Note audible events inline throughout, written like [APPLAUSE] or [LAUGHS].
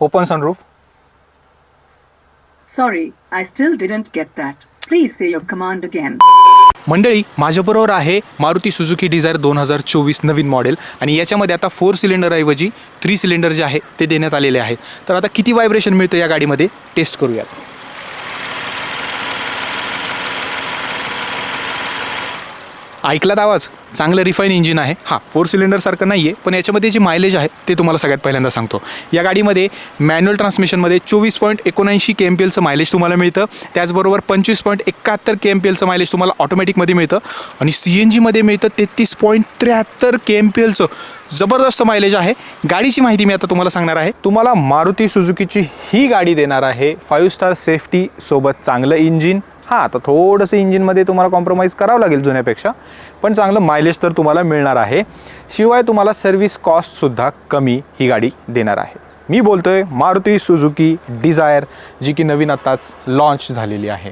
Open sunroof Sorry, I still didn't get that. Please say your command again. मंडळी माझ्याबरोबर आहे Maruti Suzuki Dzire दोन हजार चोवीस नवीन मॉडेल आणि याच्यामध्ये आता फोर सिलेंडरऐवजी थ्री सिलेंडर जे आहे ते देण्यात आलेले आहे. तर आता किती व्हायब्रेशन मिळतं या गाडीमध्ये? टेस्ट करूयात. ऐकलात आवाज? चांगलं रिफाईन इंजिन आहे. हां फोर सिलेंडरसारखं नाही आहे पण याच्यामध्ये जे मायलेज आहे ते तुम्हाला सगळ्यात पहिल्यांदा सांगतो. या गाडीमध्ये मॅन्युअल ट्रान्समिशनमध्ये चोवीस पॉईंट एकोणऐंशी के एम पी एलचं मायलेज तुम्हाला मिळतं. त्याचबरोबर पंचवीस पॉईंट एकाहत्तर के एम पी एलचं मायलेज तुम्हाला ऑटोमॅटिकमध्ये मिळतं. आणि सी एन जीमध्ये मिळतं तेहतीस पॉईंट त्र्याहत्तर के एम पी एलचं जबरदस्त मायलेज आहे. गाडीची माहिती मी आता तुम्हाला सांगणार आहे. तुम्हाला मारुती सुझुकीची ही गाडी देणार आहे. फाईव्ह स्टार सेफ्टी सोबत चांगलं इंजिन हां आता थोडंसं इंजिनमध्ये तुम्हाला कॉम्प्रोमाइज करावं लागेल जुन्यापेक्षा. पण चांगलं मायलेज तर तुम्हाला मिळणार आहे. शिवाय तुम्हाला सर्व्हिस कॉस्टसुद्धा कमी ही गाडी देणार आहे. मी बोलतोय मारुती सुझुकी डिझायर जी की नवीन आत्ताच लॉन्च झालेली आहे.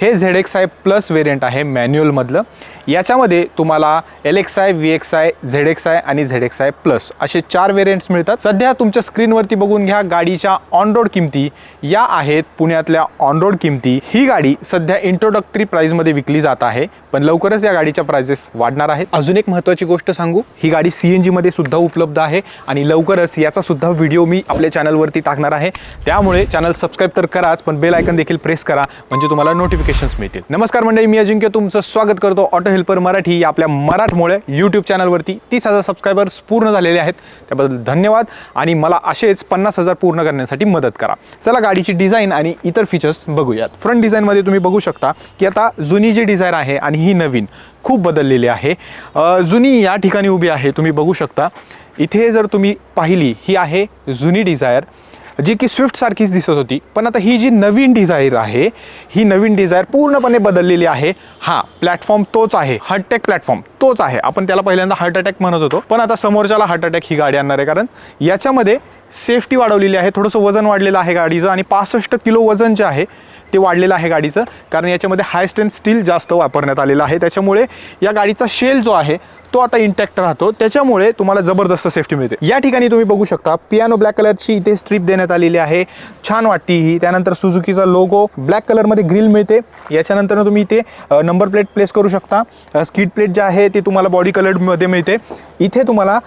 हे Z X I plus variant आहे मॅन्युअलमधलं याच्यामध्ये तुम्हाला L X I V X I Z X I आणि झेड एक्स आय प्लस असे चार वेरियंट्स मिळतात. सध्या तुमच्या स्क्रीनवरती बघून घ्या गाडीच्या ऑन रोड किमती या आहेत. पुण्यातल्या ऑन रोड किमती. ही गाडी सध्या इंट्रोडक्टरी प्राईजमध्ये विकली जात आहे पण लवकरच या गाडीच्या प्राइजेस वाढणार आहेत. अजून एक महत्त्वाची गोष्ट सांगू. ही गाडी सी एन जीमध्ये सुद्धा उपलब्ध आहे आणि लवकरच याचा सुद्धा व्हिडिओ मी आपल्या चॅनलवरती टाकणार आहे. त्यामुळे चॅनल सबस्क्राईब तर कराच पण बेल आयकन देखील प्रेस करा. म्हणजे तुम्हाला नोटिफिकेशन्स मिळतील. नमस्कार मंडळी मी अजिंक्य. तुमचं स्वागत करतो ऑटो हेल्पर मराठी या आपल्या मराठमुळे यूट्यूब चॅनलवरती तीस हजार सबस्क्रायबर्स पूर्ण झालेले आहेत. त्याबद्दल धन्यवाद. आणि मला असेच पन्नास हजार पूर्ण करण्यासाठी मदत करा. चला गाडीची डिझाईन आणि इतर फीचर्स बघूयात. फ्रंट डिझाईनमध्ये तुम्ही बघू शकता की आता जुनी जी डिझायर आहे आणि ही नवीन खूप बदललेली आहे. जुनी या ठिकाणी उभी आहे. तुम्ही बघू शकता. इथे जर तुम्ही पाहिली ही आहे जुनी डिझायर जी की स्विफ्ट सारखीच दिसत होती. पण आता ही जी नवीन डिझायर आहे ही नवीन डिझायर पूर्णपणे बदललेली आहे. हा प्लॅटफॉर्म तोच आहे. हार्टटॅक प्लॅटफॉर्म तोच आहे. आपण त्याला पहिल्यांदा हार्ट अटॅक म्हणत होतो. पण आता समोरच्याला हार्ट अटॅक ही गाडी आणणार आहे. कारण याच्यामध्ये सेफ्टी वाढवलेली आहे. थोडंसं वजन वाढलेलं आहे गाडीचं आणि पासष्ट किलो वजन जे आहे ते वाढलेलं आहे गाडीचं. कारण याच्यामध्ये हाय स्ट्रेंथ स्टील जास्त वापरण्यात आलेलं आहे. त्याच्यामुळे या गाडीचा शेल जो आहे तो आता इंटॅक्ट राहतो. त्याच्यामुळे तुम्हाला जबरदस्त सेफ्टी मिळते. या ठिकाणी तुम्ही बघू शकता पियानो ब्लॅक कलरची इथे स्ट्रीप देण्यात आलेली आहे. छान वाटते ही. त्यानंतर सुझुकीचा लोगो ब्लॅक कलरमध्ये ग्रिल मिळते. याच्यानंतर तुम्ही इथे नंबर प्लेट प्लेस करू शकता. स्कीड प्लेट जे आहे ते तुम्हाला बॉडी कलरमध्ये मिळते. इथे तुम्हाला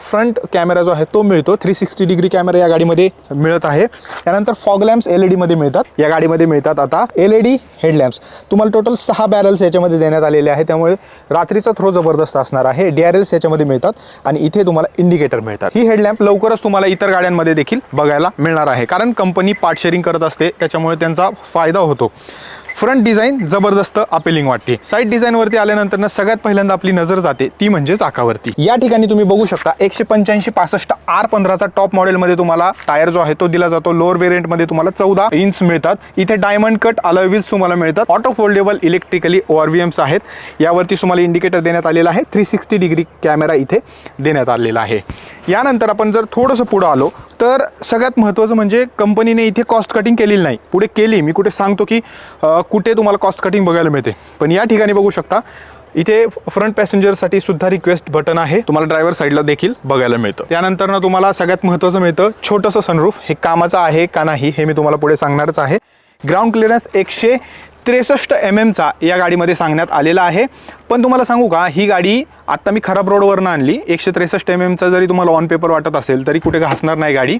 फ्रंट कॅमेरा जो आहे तो मिळतो. थ्री सिक्स्टी डिग्री कॅमेरा या गाडीमध्ये मिळत आहे. त्यानंतर फॉग लॅम्प्स एल ई डीमध्ये मिळतात. या गाडीमध्ये मिळतात आता एल ई डी हेडलॅम्प्स तुम्हाला टोटल सहा बॅरल्स याच्यामध्ये देण्यात आलेले आहे. त्यामुळे रात्रीचा थ्रो जबरदस्त असणार आहे. डी आर एल्स याच्यामध्ये मिळतात आणि इथे तुम्हाला इंडिकेटर मिळतात. ही हेडलॅम्प लवकरच तुम्हाला इतर गाड्यांमध्ये देखील बघायला मिळणार आहे. कारण कंपनी पार्ट शेअरिंग करत असते त्याच्यामुळे त्यांचा फायदा होतो. फ्रंट डिझाईन जबरदस्त अपेलिंग वाटते. साईड डिझाईनवरती आल्यानंतर ना सगळ्यात पहिल्यांदा आपली नजर जाते ती म्हणजे चाकावरती या ठिकाणी तुम्ही बघू शकता एकशे पंच्याऐंशी पासष्ट आर पंधराचा टॉप मॉडेलमध्ये तुम्हाला टायर जो आहे तो दिला जातो. लोअर व्हेरियंटमध्ये तुम्हाला चौदा इंच मिळतात. इथे डायमंड कट अलविल्स तुम्हाला मिळतात. ऑटो फोल्डेबल इलेक्ट्रिकली ओआरव्हीएम्स एम्स आहेत. यावरती तुम्हाला इंडिकेटर देण्यात आलेला आहे. थ्री सिक्स्टी डिग्री कॅमेरा इथे देण्यात आलेला आहे. यानंतर आपण जर थोडंसं पुढं आलो तर सगळ्यात महत्त्वाचं म्हणजे कंपनीने इथे कॉस्ट कटिंग केलेली नाही. पुढे केली. मी कुठे सांगतो की कुठे तुम्हाला कॉस्ट कटिंग बघायला मिळते. पण या ठिकाणी बघू शकता इथे फ्रंट पॅसेंजरसाठी सुद्धा रिक्वेस्ट बटन आहे. तुम्हाला ड्रायव्हर साईडला देखील बघायला मिळतं. त्यानंतर ना तुम्हाला सगळ्यात महत्त्वाचं मिळतं छोटंसं सनरूफ हे कामाचं आहे का नाही हे मी तुम्हाला पुढे सांगणारच आहे. ग्राउंड क्लिअरन्स एकशे त्रेसष्ट एम एमचा या गाडीमध्ये सांगण्यात आलेला आहे. पण तुम्हाला सांगू का ही गाडी आत्ता मी खराब रोडवरनं आणली. एकशे त्रेसष्ट एम एमचा जरी तुम्हाला ऑन पेपर वाटत असेल तरी कुठे घासणार नाही गाडी.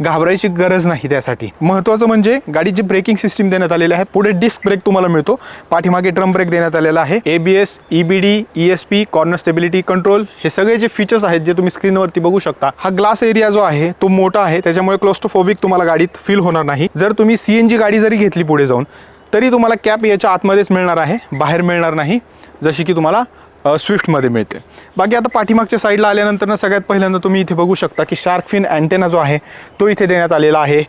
घाबरायची गरज नाही त्यासाठी. महत्त्वाचं म्हणजे गाडीची ब्रेकिंग सिस्टीम देण्यात आलेली आहे. पुढे डिस्क ब्रेक तुम्हाला मिळतो. पाठीमागे ड्रम ब्रेक देण्यात आलेला आहे. A B S E B D E S P corner stability control हे सगळे जे फीचर्स आहेत जे तुम्ही स्क्रीनवरती बघू शकता हा ग्लास एरिया जो आहे तो मोठा आहे. त्याच्यामुळे क्लोस्टोफोबिक तुम्हाला गाडीत फील होणार नाही. जर तुम्ही सी एन जी गाडी जरी घेतली पुढे जाऊन तरी तुम्हाला कॅप याच्या आतमध्येच मिळणार आहे बाहेर मिळणार नाही जशी की तुम्हाला स्विफ्टमध्ये मिळते. बाकी आता पाठीमागच्या साईडला आल्यानंतरनं सगळ्यात पहिल्यांदा तुम्ही इथे बघू शकता की शार्क फिन अँटेना जो आहे तो इथे देण्यात आलेला आहे.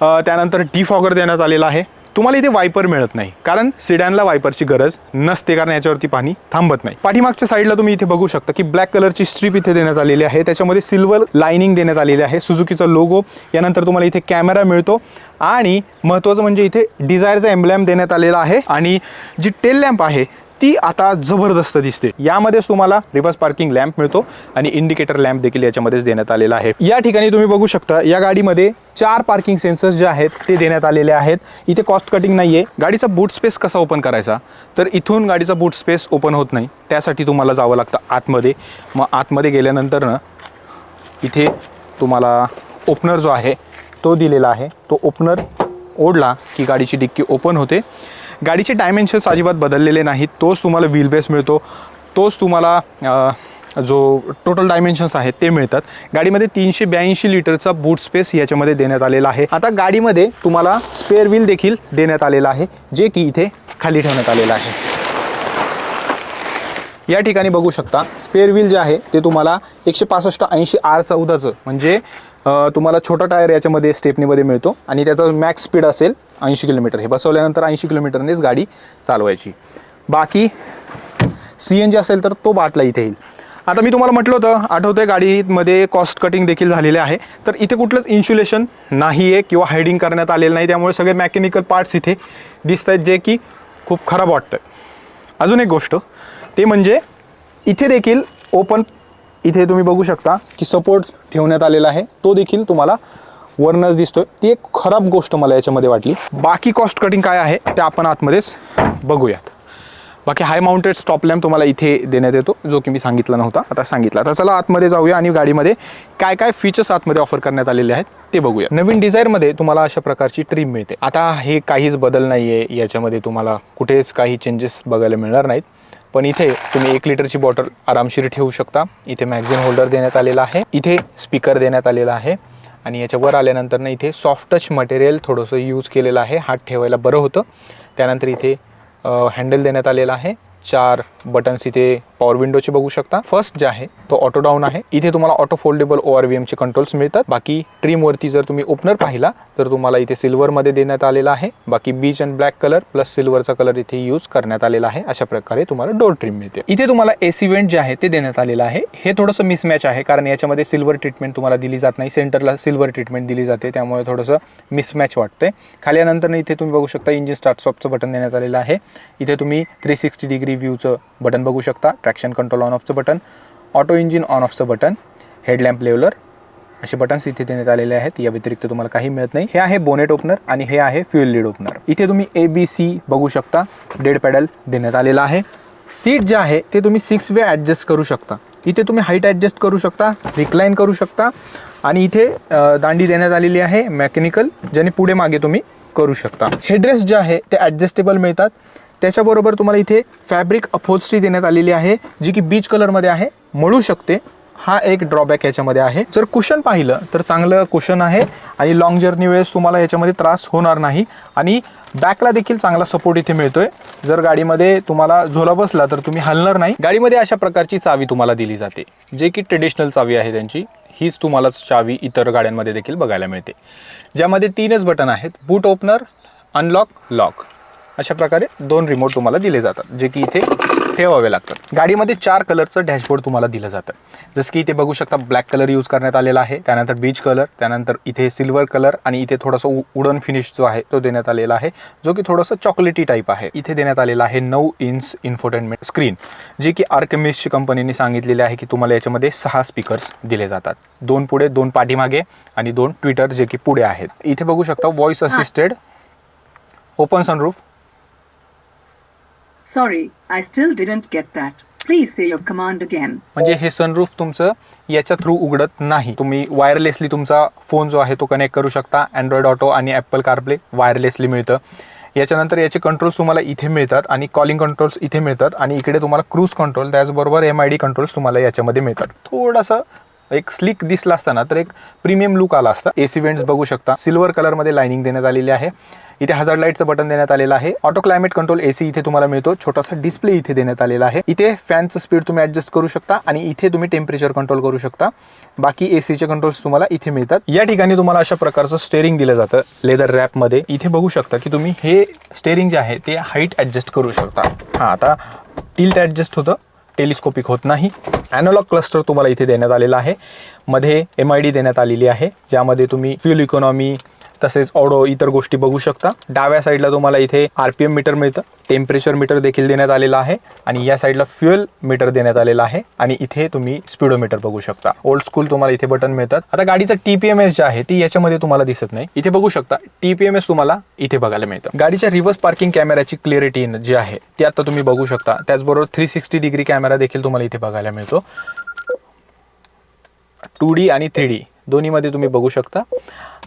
त्यानंतर डिफॉगर देण्यात आलेला आहे. तुम्हाला इथे वायपर मिळत नाही. कारण सिडॅनला वायपरची गरज नसते कारण याच्यावरती पाणी थांबत नाही. पाठीमागच्या साईडला तुम्ही इथे बघू शकता की ब्लॅक कलरची स्ट्रीप इथे देण्यात आलेली आहे. त्याच्यामध्ये सिल्वर लाइनिंग देण्यात आलेली आहे. सुझुकीचा लोगो यानंतर तुम्हाला इथे कॅमेरा मिळतो. आणि महत्त्वाचं म्हणजे इथे डिझायरचा एम्ब्लॅम देण्यात आलेला आहे. आणि जी टेल लॅम्प आहे ती आता जबरदस्त दिसते. यामध्येच तुम्हाला रिव्हर्स पार्किंग लॅम्प मिळतो आणि इंडिकेटर लॅम्प देखील याच्यामध्येच देण्यात आलेला आहे. या ठिकाणी तुम्ही बघू शकता या गाडीमध्ये चार पार्किंग सेन्सर्स जे आहेत ते देण्यात आलेले आहेत. इथे कॉस्ट कटिंग नाही आहे गाडीचा बूट स्पेस कसा ओपन करायचा? तर इथून गाडीचा बूट स्पेस ओपन होत नाही. त्यासाठी तुम्हाला जावं लागतं आतमध्ये. मग आतमध्ये गेल्यानंतर ना इथे तुम्हाला ओपनर जो आहे तो दिलेला आहे. तो ओपनर ओढला की गाडीची डिक्की ओपन होते. गाडीचे डायमेन्शन्स अजिबात बदललेले नाहीत. तोच तुम्हाला व्हील बेस मिळतो. तोच तुम्हाला जो टोटल डायमेन्शन्स आहेत ते मिळतात. गाडीमध्ये तीनशे ब्याऐंशी लिटरचा बूट स्पेस याच्यामध्ये देण्यात आलेला आहे. आता गाडीमध्ये तुम्हाला स्पेअर व्हील देखील देण्यात आलेला आहे जे की इथे खाली ठेवण्यात आलेलं आहे. या ठिकाणी बघू शकता स्पेअर व्हील जे आहे ते तुम्हाला एकशे पासष्ट ऐंशी आर चौदाचं म्हणजे तुम्हाला छोटा टायर याच्यामध्ये स्टेपनीमध्ये मिळतो. आणि त्याचा मॅक्स स्पीड असेल ऐंशी किलोमीटर. हे बसवल्यानंतर ऐंशी किलोमीटरनेच गाडी चालवायची. बाकी सी एन जी असेल तर तो बाटला इथे येईल. आता मी तुम्हाला म्हटलं होतं आठवतंय गाडीमध्ये कॉस्ट कटिंग देखील झालेले आहे. तर इथे कुठलंच इन्शुलेशन नाही आहे किंवा हायडिंग करण्यात आलेलं नाही. त्यामुळे सगळे मॅकॅनिकल पार्ट्स इथे दिसत आहेत जे की खूप खराब वाटतं अजून एक गोष्ट ते म्हणजे इथे देखील ओपन इथे तुम्ही बघू शकता की सपोर्ट ठेवण्यात आलेला आहे. तो देखील तुम्हाला वरनच दिसतोय. ती एक खराब गोष्ट मला याच्यामध्ये वाटली. बाकी कॉस्ट कटिंग काय आहे ते आपण आतमध्येच बघूयात. बाकी हाय माउंटेड स्टॉप लॅम्प तुम्हाला इथे देण्यात येतो जो की मी सांगितला नव्हता आता सांगितला. आता चला आतमध्ये जाऊया आणि गाडीमध्ये काय काय फीचर्स आतमध्ये ऑफर करण्यात आलेले आहेत ते बघूया. नवीन डिझायरमध्ये तुम्हाला अशा प्रकारची ट्रीम मिळते. आता हे काहीच बदल नाही आहे याच्यामध्ये तुम्हाला कुठेच काही चेंजेस बघायला मिळणार नाहीत. पण इथे तुम्ही एक लिटरची बॉटल आरामशीर ठेवू शकता. इथे मॅगझिन होल्डर देण्यात आलेला आहे. इथे स्पीकर देण्यात आलेला आहे. आणि याच्या वर आल्यानंतर ना इथे सॉफ्ट टच मटेरियल थोडंसं यूज केलेलं आहे. हात ठेवायला बरं होतं. त्यानंतर इथे हँडल देण्यात आलेलं आहे. चार बटन्स इथे पॉवर विंडोचे बघू शकता. फर्स्ट जे आहे तो ऑटो डाऊन आहे. इथे तुम्हाला auto foldable O R V एमचे controls मिळतात. बाकी ट्रीमवरती जर तुम्ही ओपनर पाहिला तर तुम्हाला इथे सिल्वरमध्ये देण्यात आलेला आहे. बाकी beige and black colour plus सिल्वरचा colour इथे यूज करण्यात आलेला आहे. अशा प्रकारे तुम्हाला डोर ट्रीम मिळते. इथे तुम्हाला एसी वेंट जे आहे ते देण्यात आलेलं आहे. हे थोडंसं मिसमॅच आहे कारण याच्यामध्ये सिल्वर ट्रीटमेंट तुम्हाला दिली जात नाही. सेंटरला सिल्वर ट्रीटमेंट दिली जाते त्यामुळे थोडंसं मिसमॅच वाटतंय. खाल्यानंतर इथे तुम्ही बघू शकता इंजिन स्टार्ट स्टॉपचं बटन देण्यात आलेलं आहे. इथे तुम्ही थ्री सिक्स्टी डिग्री व्ह्यूचं बटन बघू शकता. ट्रॅक्शन कंट्रोल ऑन ऑफचं बटन ऑटो इंजिन ऑन ऑफचं बटन हेडलॅम्प लेवलर असे बटन्स इथे देण्यात आलेले आहेत. या व्यतिरिक्त तुम्हाला काही मिळत नाही. हे आहे बोनेट ओपनर आणि हे आहे फ्युएल लीड ओपनर इथे तुम्ही ए बी सी बघू शकता. डेड पॅडल देण्यात आलेला आहे. सीट जे आहे ते तुम्ही सिक्स वे ॲडजस्ट करू शकता. इथे तुम्ही हाईट ॲडजस्ट करू शकता रिक्लाईन करू शकता. आणि इथे दांडी देण्यात आलेली आहे मेकॅनिकल ज्याने पुढे मागे तुम्ही करू शकता. हेडरेस्ट जे आहे ते ॲडजस्टेबल मिळतात. त्याच्याबरोबर तुम्हाला इथे फॅब्रिक अफोस्ट्री देण्यात आलेली आहे जी की बीच कलरमध्ये आहे मळू शकते. हा एक ड्रॉबॅक याच्यामध्ये आहे. जर कुशन पाहिलं तर चांगलं कुशन आहे आणि लॉंग जर्नी वेळेस तुम्हाला याच्यामध्ये त्रास होणार नाही. आणि बॅकला देखील चांगला सपोर्ट इथे मिळतोय. जर गाडीमध्ये तुम्हाला झोला बसला तर तुम्ही हलणार नाही. गाडीमध्ये अशा प्रकारची चावी तुम्हाला दिली जाते. जे की ट्रेडिशनल चावी आहे त्यांची हीच तुम्हाला चावी इतर गाड्यांमध्ये देखील बघायला मिळते. ज्यामध्ये तीनच बटन आहेत बूट ओपनर अनलॉक लॉक अशा प्रकारे दोन रिमोट तुम्हाला दिले जातात जे की इथे ठेवावे लागतात. गाडीमध्ये चार कलरचं डॅशबोर्ड तुम्हाला दिलं जातं. जसं की इथे बघू शकता ब्लॅक कलर यूज करण्यात आलेला आहे त्यानंतर बीच कलर त्यानंतर इथे सिल्वर कलर आणि इथे थोडंसं उडन फिनिश जो आहे तो देण्यात आलेला आहे जो की थोडंसं चॉकलेटी टाईप आहे. इथे देण्यात आलेला आहे नऊ इंच इन्फोटेनमेंट स्क्रीन जे की आर्कमिसची कंपनीने सांगितलेले आहे की तुम्हाला याच्यामध्ये सहा स्पीकर्स दिले जातात. दोन पुढे दोन पाठीमागे आणि दोन ट्विटर जे की पुढे आहेत. इथे बघू शकता voice assisted open sunroof sorry I still didn't get that please say your command again म्हणजे हे सनरूफ तुमचं याच्या थ्रू उघडत नाही. तुम्ही वायरलेसली तुमचा फोन जो आहे तो कनेक्ट करू शकता अँड्रॉइड ऑटो आणि ॲपल कारप्ले वायरलेसली मिळतं. याच्यानंतर याचे कंट्रोल्स तुम्हाला इथे मिळतात आणि कॉलिंग कंट्रोल्स इथे मिळतात आणि इकडे तुम्हाला क्रूज कंट्रोल त्याचबरोबर एम आय डी कंट्रोल्स तुम्हाला याच्यामध्ये मिळतात. थोडंसं एक स्लिक दिसला असताना तर एक प्रीमियम लुक आला असता. एसी वेंट्स बघू शकता. सिल्वर कलरमध्ये लाइनिंग देण्यात आलेली आहे. इथे हजार्ड लाईटचं बटन देण्यात आलेलं आहे. ऑटो क्लायमेट कंट्रोल एसी इथे तुम्हाला मिळतो. छोटासा डिस्प्ले इथे देण्यात आलेला आहे. इथे फॅनचं स्पीड तुम्ही ऍडजस्ट करू शकता आणि इथे तुम्ही टेम्परेचर कंट्रोल करू शकता. बाकी एसीचे कंट्रोल्स तुम्हाला इथे मिळतात. या ठिकाणी तुम्हाला अशा प्रकारचं स्टेअरिंग दिलं जातं. लेदर रॅपमध्ये इथे बघू शकता की तुम्ही हे स्टेअरिंग जे आहे ते हाईट ऍडजस्ट करू शकता. हां आता टिल्ट ऍडजस्ट होतं. टेलिस्कोपिक होत नाही. ॲनोलॉग क्लस्टर तुम्हाला इथे देण्यात आलेला आहे. मध्ये एम आय डी देण्यात आलेली आहे. ज्यामध्ये तुम्ही फ्युल इकॉनॉमी तसेच ऑडो इतर गोष्टी बघू शकता. डाव्या साईडला तुम्हाला इथे आर पी एम मीटर मिळतं. टेम्परेचर मीटर देखील देण्यात आलेलं आहे आणि या साईडला फ्युएल मीटर देण्यात आलेला आहे आणि इथे तुम्ही स्पीडोमीटर बघू शकता. ओल्ड स्कूल तुम्हाला इथे बटन मिळतात. आता गाडीचं टी पी एम एस जे आहे ती याच्यामध्ये तुम्हाला दिसत नाही. इथे बघू शकता टी पी एम एस तुम्हाला इथे बघायला मिळतं. गाडीच्या रिव्हर्स पार्किंग कॅमेऱ्याची क्लिअरिटी जी आहे ती आता तुम्ही बघू शकता. त्याचबरोबर थ्री सिक्स्टी डिग्री कॅमेरा देखील तुम्हाला इथे बघायला मिळतो. टू डी आणि थ्री डी दोन्हीमध्ये तुम्ही बघू शकता.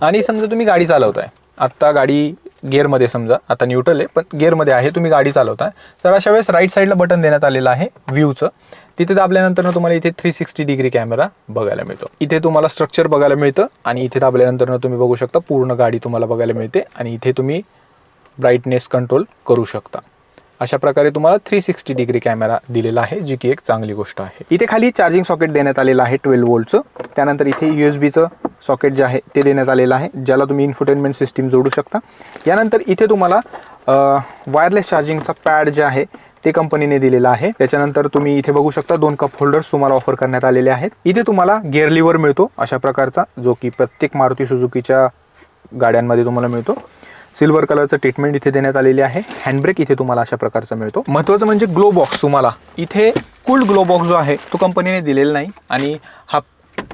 आणि समजा तुम्ही गाडी चालवताय. आत्ता गाडी गेअरमध्ये समजा आता न्यूट्रल आहे पण गेअरमध्ये आहे तुम्ही गाडी चालवताय. तर अशा वेळेस राईट साईडला बटन देण्यात आलेलं आहे व्ह्यूचं तिथे दाबल्यानंतर तुम्हाला इथे थ्री सिक्स्टी डिग्री कॅमेरा बघायला मिळतो. इथे तुम्हाला स्ट्रक्चर बघायला मिळतं आणि इथे दाबल्यानंतर तुम्ही बघू शकता पूर्ण गाडी तुम्हाला बघायला मिळते आणि इथे तुम्ही ब्राईटनेस कंट्रोल करू शकता. अशा प्रकारे तुम्हाला थ्री सिक्स्टी डिग्री कॅमेरा दिलेला आहे जी की एक चांगली गोष्ट आहे. इथे खाली चार्जिंग सॉकेट देण्यात आलेलं आहे ट्वेल्व वोल्टचं त्यानंतर इथे यू एस बीचं सॉकेट जे आहे ते देण्यात आलेलं आहे ज्याला तुम्ही इन्फोटेनमेंट सिस्टीम जोडू शकता. यानंतर इथे तुम्हाला वायरलेस चार्जिंगचा पॅड जे आहे ते कंपनीने दिलेलं आहे. त्याच्यानंतर तुम्ही इथे बघू शकता दोन कप होल्डर्स तुम्हाला ऑफर करण्यात आलेले आहेत. इथे तुम्हाला गेअरलीवर लिव्हर मिळतो अशा प्रकारचा जो की प्रत्येक मारुती सुझुकीच्या गाड्यांमध्ये तुम्हाला मिळतो. सिल्वर कलरचं ट्रीटमेंट इथे देण्यात आलेली आहे. हँडब्रेक इथे तुम्हाला अशा प्रकारचा मिळतो. महत्त्वाचं म्हणजे ग्लो बॉक्स तुम्हाला. इथे कूल ग्लो बॉक्स जो आहे तो कंपनीने दिलेला नाही आणि हा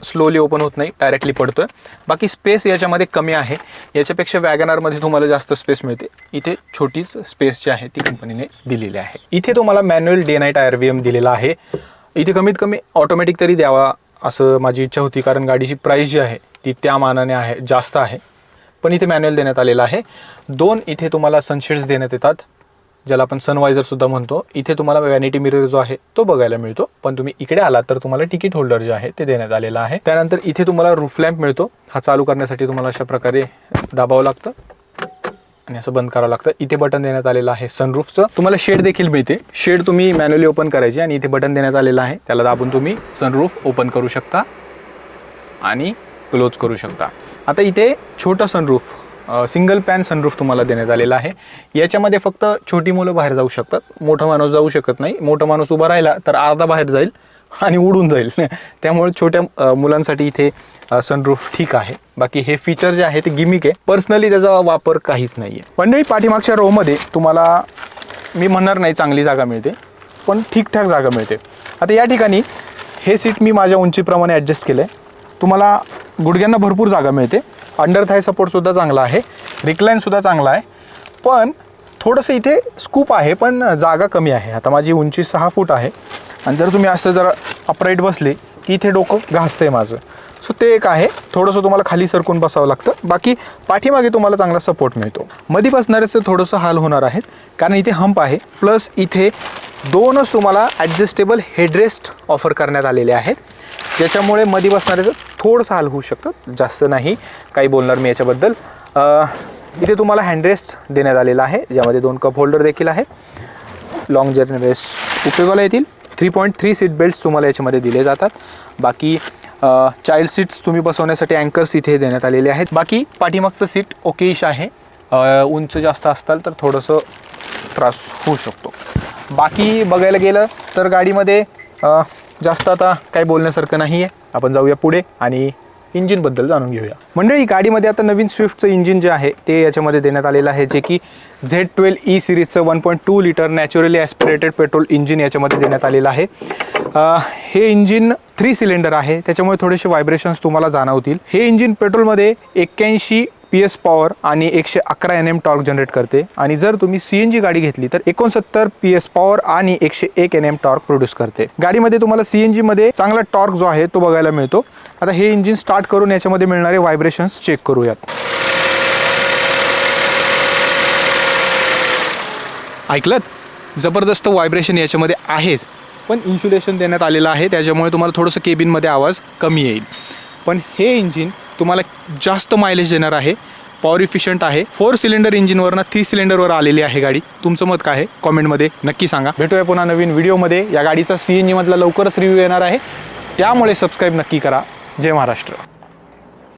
स्लोली ओपन होत नाही डायरेक्टली पडतोय. बाकी स्पेस याच्यामध्ये कमी आहे. याच्यापेक्षा वॅगनारमध्ये तुम्हाला जास्त स्पेस मिळते. इथे छोटीच स्पेस जी आहे ती कंपनीने दिलेली आहे. इथे तुम्हाला manual day night R V M दिलेला आहे. इथे कमीत कमी ऑटोमॅटिक तरी द्यावा असं माझी इच्छा होती कारण गाडीची प्राईस जी आहे ती त्या मानाने आहे जास्त आहे. पण इथे मॅन्युअल देण्यात आलेला आहे. दोन इथे तुम्हाला सनशेड्स देण्यात येतात ज्याला आपण सनवायझर सुद्धा म्हणतो. इथे तुम्हाला वॅनिटी मिरर जो आहे तो बघायला मिळतो. पण तुम्ही इकडे आलात तर तुम्हाला तिकीट होल्डर जे आहे ते देण्यात आलेलं आहे. त्यानंतर इथे तुम्हाला रूफ लॅम्प मिळतो. हा चालू करण्यासाठी तुम्हाला अशा प्रकारे दाबावं लागतं. आणि असं बंद करावं लागतं. इथे बटन देण्यात आलेलं आहे सनरूफचं तुम्हाला शेड देखील मिळते. शेड तुम्ही मॅन्युअली ओपन करायची आणि इथे बटन देण्यात आलेलं आहे. त्याला दाबून तुम्ही सनरूफ ओपन करू शकता आणि क्लोज करू शकता. आता इथे छोटं सनरूफ सिंगल पॅन सनरूफ तुम्हाला देण्यात आलेला आहे. याच्यामध्ये फक्त छोटी मुलं बाहेर जाऊ शकतात. मोठा माणूस जाऊ शकत नाही. मोठा माणूस उभा राहिला तर अर्धा बाहेर जाईल आणि उडून जाईल. [LAUGHS] त्यामुळे छोट्या मुलांसाठी इथे सनरूफ ठीक आहे. बाकी हे फीचर जे आहे ते गिमिक आहे. पर्सनली त्याचा वापर काहीच नाही आहे मंडळी पाठीमागच्या रोमध्ये तुम्हाला मी म्हणणार नाही चांगली जागा मिळते पण ठीकठाक जागा मिळते. आता या ठिकाणी हे सीट मी माझ्या उंचीप्रमाणे ॲडजस्ट केलं आहे तुम्हाला गुडघ्यांना भरपूर जागा मिळते. अंडर थाय सपोर्टसुद्धा चांगला आहे. रिक्लाईनसुद्धा चांगला आहे. पण थोडंसं इथे स्कूप आहे पण जागा कमी आहे. आता माझी उंची सहा फूट आहे. आणि जर तुम्ही असं जर अपराईट बसले की इथे डोकं घासतंय माझं. सो ते एक आहे. थोडंसं तुम्हाला खाली सरकून बसावं लागतं. बाकी पाठीमागे तुम्हाला चांगला सपोर्ट मिळतो. मध्ये बसणाऱ्याचं थोडंसं हाल होणार आहेत. कारण इथे हंप आहे. प्लस इथे दोनच तुम्हाला ॲडजस्टेबल हेडरेस्ट ऑफर करण्यात आलेले आहेत. ज्याच्यामुळे मध्ये बसणाऱ्याचं थोडंसं हाल होऊ शकतं. जास्त नाही काही बोलणार मी याच्याबद्दल. इथे तुम्हाला हँडरेस्ट देण्यात आलेला आहे ज्यामध्ये दोन कप होल्डर देखील आहे. लॉंग जर्नी रेस उपयोगाला येतील. Three point three seat belts तुम्हाला याच्यामध्ये दिले जातात. बाकी चाइल्ड सीट्स तुम्ही बसवण्यासाठी अँकर्स इथे देण्यात आलेले आहेत. बाकी पाठीमागचं सीट ओकेश आहे. उंच जास्त असताल तर थोडंसं त्रास होऊ शकतो. बाकी बघायला गेलं तर गाडीमध्ये जास्त आता काही बोलण्यासारखं नाही आहे आपण जाऊया पुढे आणि इंजिनबद्दल जाणून घेऊया. मंडळी गाडीमध्ये आता नवीन स्विफ्टचं इंजिन जे आहे ते याच्यामध्ये देण्यात आलेलं आहे जे की Z twelve E सिरीजचं one point two litre naturally aspirated petrol engine याच्यामध्ये देण्यात आलेलं आहे. हे इंजिन थ्री सिलेंडर आहे त्याच्यामुळे थोडेसे व्हायब्रेशन्स तुम्हाला जाणवतील. हे इंजिन पेट्रोलमध्ये एक्क्याऐंशी पी एस पॉवर आणि एकशे अकरा एन एम टॉर्क जनरेट करते. आणि जर तुम्ही सी एन जी गाडी घेतली तर एकोणसत्तर पी एस पॉवर आणि एकशे एक एन एम टॉर्क प्रोड्यूस करते. गाडीमध्ये तुम्हाला सी एन जीमध्ये चांगला टॉर्क जो आहे तो बघायला मिळतो. आता हे इंजिन स्टार्ट करून याच्यामध्ये मिळणारे व्हायब्रेशन्स चेक करूयात. ऐकलत? जबरदस्त व्हायब्रेशन याच्यामध्ये आहेत. पण इन्शुलेशन देण्यात आलेलं आहे त्याच्यामुळे तुम्हाला थोडंसं केबिनमध्ये आवाज कमी येईल. पण हे इंजिन तुम्हाला जास्त मायलेज देणार आहे. पॉवर इफिशियंट आहे. फोर सिलेंडर इंजिनवरनं थ्री सिलेंडरवर आलेली आहे गाडी. तुमचं मत काय आहे? कॉमेंटमध्ये नक्की सांगा. भेटूया पुन्हा नवीन व्हिडिओमध्ये या गाडीचा सी एन जीमधला लवकरच रिव्ह्यू येणार आहे. त्यामुळे सबस्क्राईब नक्की करा. जय महाराष्ट्र.